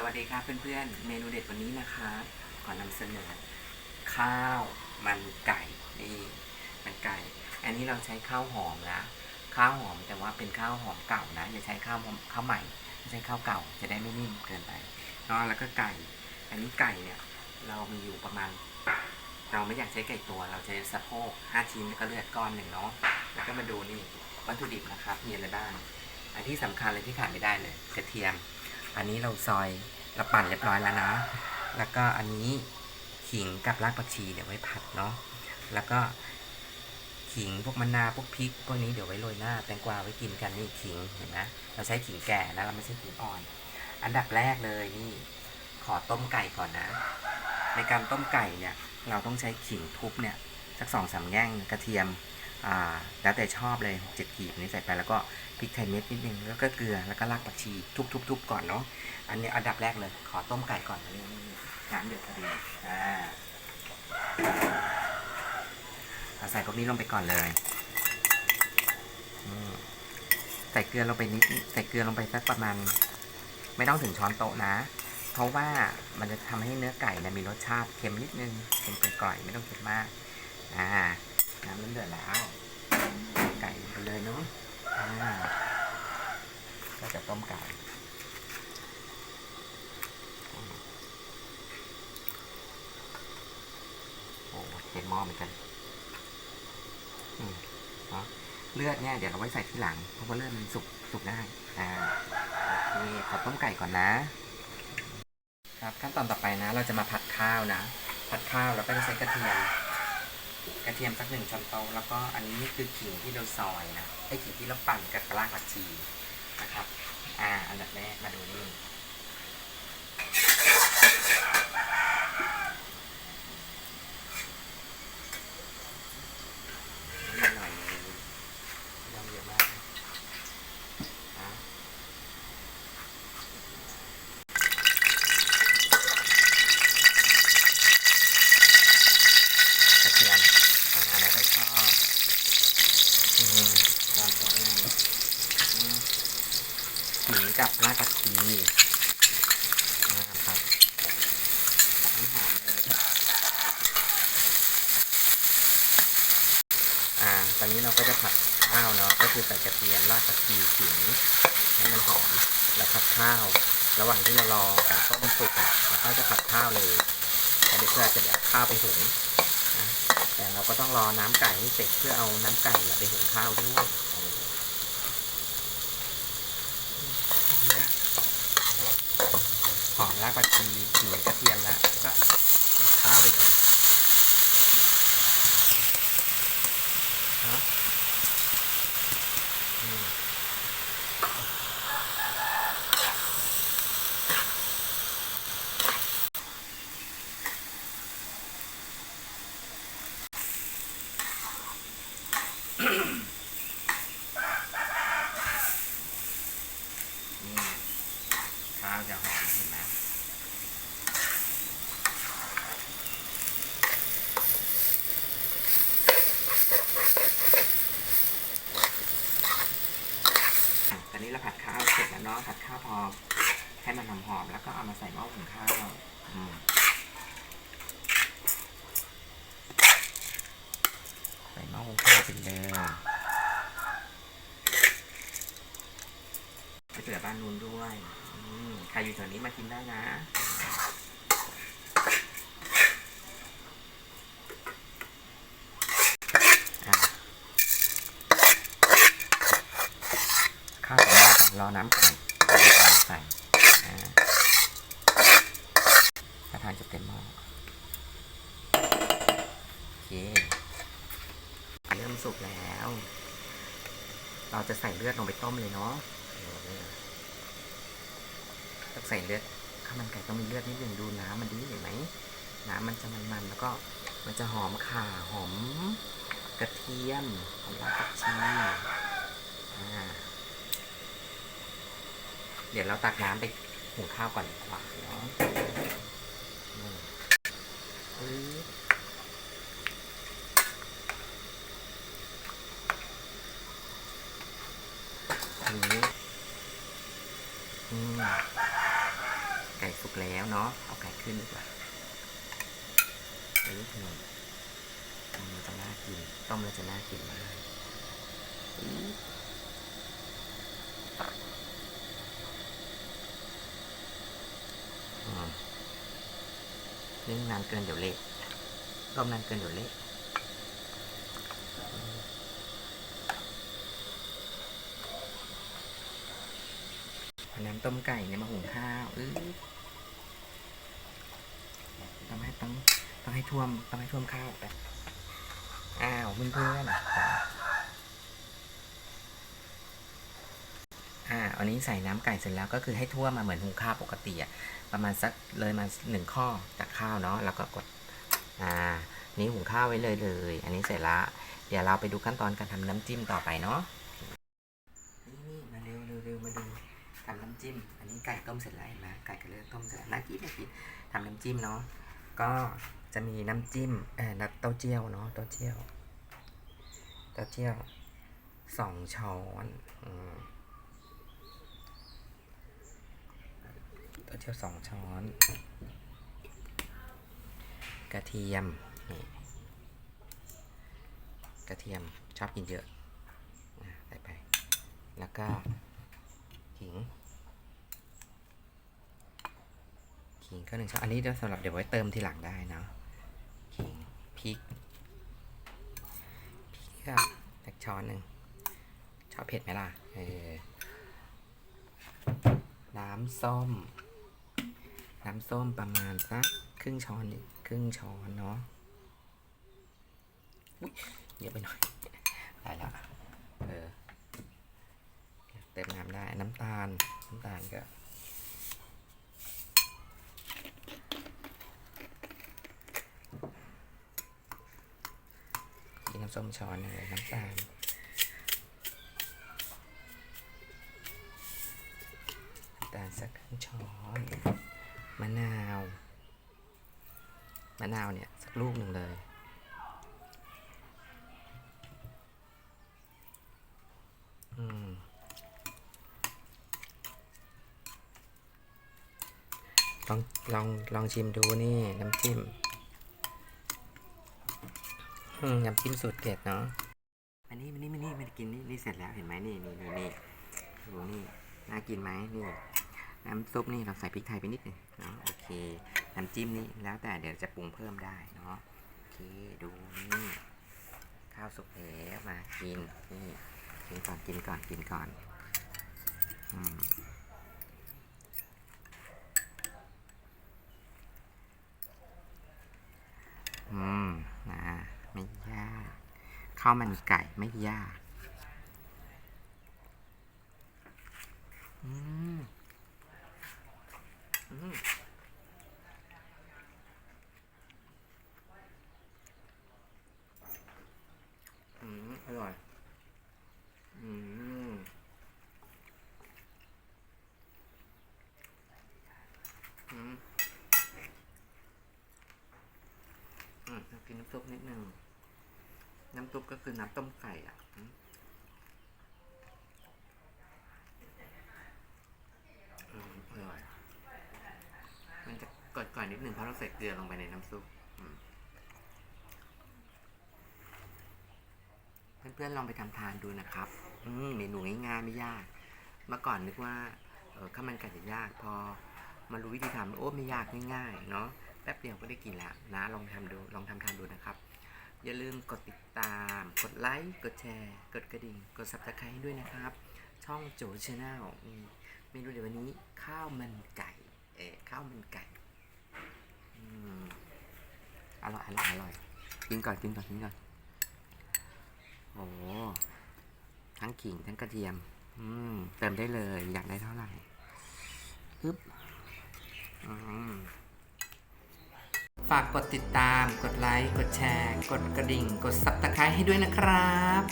สวัสดีครับเพื่อนๆ เมนูเด็ดวันนี้นะคะขอนำเสนอ ข้าวมันไก่นี่มันไก่ อันนี้เราใช้ข้าวหอมนะข้าวหอมแต่ว่าเป็นข้าวหอมเก่านะอย่าใช้ข้าวข้าวใหม่ไม่ใช่ข้าวเก่าจะได้ไม่นิ่มเกินไปเนาะแล้วก็ไก่ อันนี้ไก่เนี่ยเรามีอยู่ประมาณ เราไม่อยากใช้ไก่ตัว เราใช้สะโพกห้าชิ้นแล้วก็เลือดก้อนหนึ่งเนาะแล้วก็มาดูนี่วัตถุดิบนะครับมีอะไรบ้างอันที่สำคัญเลยที่ขาดไม่ได้เลยกระเทียมอันนี้เราซอย เราปั่นเรียบร้อยแล้วนะ แล้วก็อันนี้ขิงกับรากผักชีเดี๋ยวไว้ผัดเนาะ แล้วก็ขิงพวกมะนาวพวกพริกพวกนี้เดี๋ยวไว้โรยหน้าแตงกวาไว้กินกันนี่ขิงเห็นไหมเราใช้ขิงแก่นะเราไม่ใช่ขิงอ่อน อันดับแรกเลยนี่ขอต้มไก่ก่อนนะ ในการต้มไก่เนี่ยเราต้องใช้ขิงทุบเนี่ยสักสองสามแง่งกระเทียม แล้วแต่ชอบเลยหกเจ็ดกีบนี่ใส่ไปแล้วก็พริกไทยเม็ดนิดนึงแล้วก็เกลือแล้วก็รากผักชีทุบๆๆก่อนเนาะอันนี้อันดับแรกเลย ขอต้มไก่ก่อนนี่น้ำเดือดพอดีอ่าใส่พวกนี้ลงไปก่อนเลยใส่เกลือลงไปนิดใส่เกลือลงไปสักประมาณ ไม่ต้องถึงช้อนโต๊ะนะ เพราะว่ามันจะทำให้เนื้อไก่มีรสชาติเค็มนิดนึงเค็มกร่อยๆไม่ต้องเค็มมาก อ่า น้ำเริ่มเดือดแล้ว ไก่ไปเลยเนาะอ่าก็จะต้มไก่โอ้เต็มหม้อเหมือนกันอืมเนาะเลือดเนี่ยเดี๋ยวเราไว้ใส่ที่หลัง เพราะว่าเลือดมันสุกสุกได้อ่าโอเคขอต้มไก่ก่อนนะ ครับขั้นตอนต่อไปนะ เราจะมาผัดข้าวนะ ผัดข้าวเราก็จะใช้กระเทียม ระเทียมสักหนึ่งช้อนโต๊ะแล้วก็อันนี้นี่คือขิงที่เราซอยนะไอ้ขิงที่เราปั่นกับกระลากผักชีนะครับ อ่า อันดับแรกมาดูนี่หน่อยนึงไม่ต้องเยอะมากนะ กระเทียมอ่าแล้วก็ชอบอืมตามต่อเลยอืม ขิงกับรากผักชีอ่าครับผัดให้หอมเลยอ่า ตอนนี้เราก็จะผัดข้าวเนาะ ก็คือใส่กระเทียมรากผักชีขิงให้มันหอม แล้วผัดข้าว ระหว่างที่เรารอการต้มสุกอะเราก็จะผัดข้าวเลยแล้วเดี๋ยวเพื่อจะเดี๋ยวข้าวไปหุงแต่เราก็ต้องรอน้ำไก่ให้เสร็จเพื่อเอาน้ำไก่ไปหุงข้าวด้วยหอม รากผักชีขิงกระเทียมแล้วก็ใส่ข้าวไปเลยอืมนี่ข้าวจะหอมเห็นไหมอะตอนนี้เราผัด ข้าวเสร็จแล้วเนาะผัดข้าวพอให้มันหอมๆแล้วก็เอามาใส่หม้อหุงข้าวอืมใส่หม้อหุงข้าวไปเลยไปเจอบ้านนู้นด้วย ใครอยู่แถวนี้มากินได้นะข้าวใส่ หม้อก่อนรอน้ำก่อนใส่ก่อนใส่อ่ากระทานจะเต็มหม้อโอเคเริ่มสุกแล้ว เราจะใส่เลือดลงไปต้มเลยเนาะต้องใส่เลือดข้าวมันไก่ต้องมีเลือดนิดหนึ่งดูน้ำมันดีเห็นไหมน้ำมันจะมันๆแล้วก็มันจะหอมข่าหอมกระเทียมหอมผักชีอ่า เดี๋ยวเราตักน้ำไปหุงข้าวก่อนดีกว่าเนาะอืออืมไก่สุกแล้วเนาะ เอาไก่ขึ้นดีกว่านิดหนึ่งมแล้วจะน่ากิน ต้มแล้วจะน่ากินมากอื้ออืม นึ่งนานเกินเดี๋ยวเละต้มนานเกินเดี๋ยวเละน้ำต้มไก่เนี่ยมาหุงข้าวอื้อต้องให้ต้องต้องให้ท่วมต้องให้ท่วมข้าวไปอ้าวเพื่อนเพื่ อ่าอันนี้ใส่น้ำไก่เสร็จแล้วก็คือให้ทั่วมาเหมือนหุงข้าวปกติอะประมาณสักเลยมาหนึ่งข้อจากข้าวเนาะแล้วก็กดอ่านี่หุงข้าวไว้เลยเลย อันนี้เสร็จละเดี๋ยวเราไปดูขั้นตอนการทำน้ำจิ้มต่อไปเนาะนี่นี่มาเร็วเร็วเร็วมาดูทำน้ำจิ้ม อันนี้ไก่ต้มเสร็จแล้วเห็นไหมไก่กระเลือกต้มเสร็จแล้วน่ากินน่ากินทำน้ำจิ้มเนาะก็จะมีน้ำจิ้มเอ่อน้ำเต้าเจี้ยวเนาะเต้าเจี้ยวเต้าเจี้ยวสองช้อนอืม ต้าเจี้ยวสองช้อน กระเทียมนี่กระเทียมชอบกินเยอะใส่ไป แล้วก็ขิงขิงก็หนึ่งช้อนอันนี้เดี๋ยวสำหรับเดี๋ยวไว้เติมทีหลังได้เนาะขิงพริกพริกก็สักช้อนหนึ่งชอบเผ็ดไหมล่ะเออน้ำส้ม น้ำส้มประมาณสักครึ่งช้อนนี่ครึ่งช้อนเนาะอุ๊ยเยอะไปหน่อยได้ล้วเออเติมน้ำได้น้ำตาลน้ำตาลก็กินน้ำส้มช้อนหนึ่งเลยน้ำตาลน้ำตาลสักครึ่งช้อน มะนาว มะนาวเนี่ยสักลูกหนึ่งเลย อืม ลองลองลองชิมดูนี่น้ำจิ้ม อืมน้ำจิ้มสูตรเด็ดเนาะอันนี้มันนี่มันนี่มันกินนี่นี่เสร็จแล้วเห็นไหมนี่นี่นี่นี่ดูนี่น่ากินไหมนี่ น้ำซุปนี่เราใส่พริกไทยไปนิดนึงเนาะโอเคน้ำจิ้มนี่แล้วแต่เดี๋ยวจะปรุงเพิ่มได้เนาะโอเคดูนี่ข้าวสุกแล้วมากินนี่กินก่อนกินก่อนกินก่อนอืมอืมนะไม่ยากข้าวมันไก่ไม่ยากอืม อืมอืมอร่อย อืม อืมอืมกินน้ำซุปนิดนึง น้ำซุปก็คือน้ำต้มไก่อะอืมอร่อยมันจะก่อนๆนิดหนึ่งเพราะเราใส่เกลือลงไปในน้ำซุปเพื่อนๆลองไปทำทานดูนะครับ อืมเมนูง่ายๆไม่ยาก เมื่อก่อนนึกว่า เออข้าวมันไก่จะยากพอ มารู้วิธีทำโอ้ไม่ยากง่ายๆเนาะแป๊บเดียวก็ได้กินแล้วนะลองทำดูลองทำทานดูนะครับ อย่าลืมกดติดตาม กดไลค์กดแชร์ กดกระดิ่ง กด subscribe ให้ด้วยนะครับ ช่องโจชาแนลนี่เมนูเดี๋ยววันนี้ข้าวมันไก่เออข้าวมันไก่อร่อยอร่อยอร่อยกินก่อนกินก่อนกินก่อนโอ้ทั้งขิงทั้งกระเทียม อืมเติมได้เลยอยากได้เท่าไหร่ปึ๊บ ฝากกดติดตาม กดไลค์ กดแชร์ กดกระดิ่ง กดซับสไครต์ให้ด้วยนะครับ